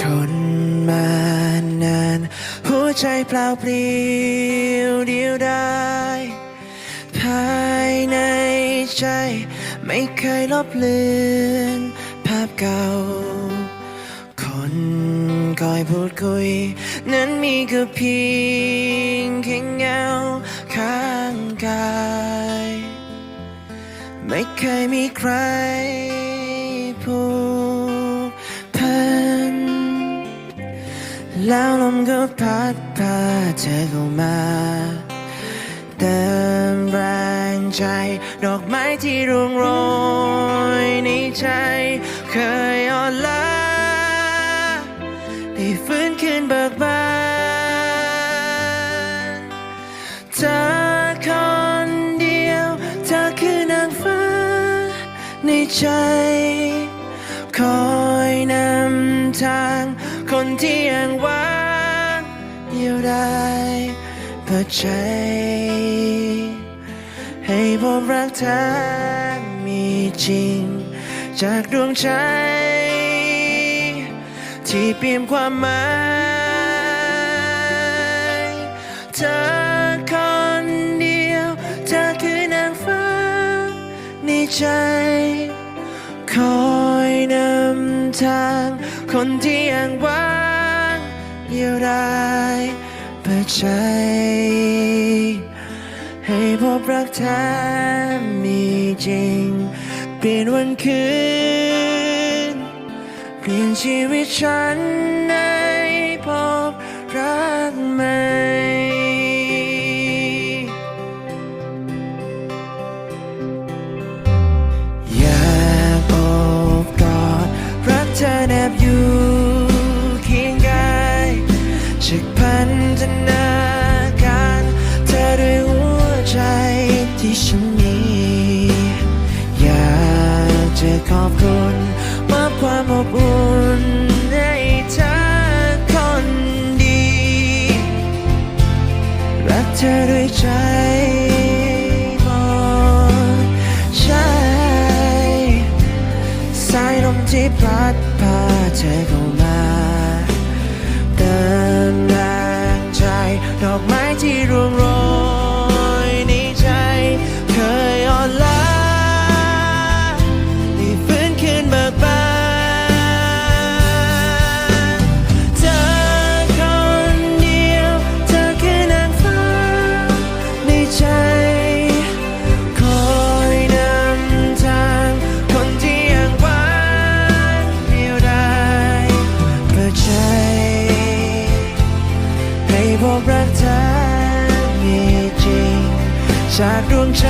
ทนมานาน หัวใจเปล่าเปลี่ยวเดียวดายภายในใจ ไม่เคยลบเลือนภาพเก่า คนคอยพูดคุย นั้นมีก็เพียงแค่เงาข้างกาย ไม่เคยมีใคร แล้วลมก็พัดพาเธอเข้ามาเติมแรงใจ ดอกไม้ที่ร่วงโรยในใจ เคยอ่อนล้าได้ฟื้นคืนเบิกบานเธอคนเดียว เธอคือนางฟ้า ในใจ คอยนำทาง คนที่ยังว่างเดียวดายเปิดใจ ให้พบรักเธอมีจริง จากดวงใจ ที่เปลี่ยนความหมายเธอคนเดียว เธอคือนางฟ้าในใจ คอยนำทาง คนที่ยังว่างเดียวดายเปิดใจ ให้พบรักแท้มีจริง เปลี่ยนวันคืน เปลี่ยนชีวิตฉันนะ ใจหมดใช่สายลมที่พัดพาเธอเข้ามาเติมแรงใจดอกไม้ที่ร่วงโรย จากดวงใจ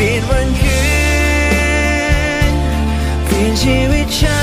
เปลี่ยนวันคืนเปลี่ยนชีวิตฉัน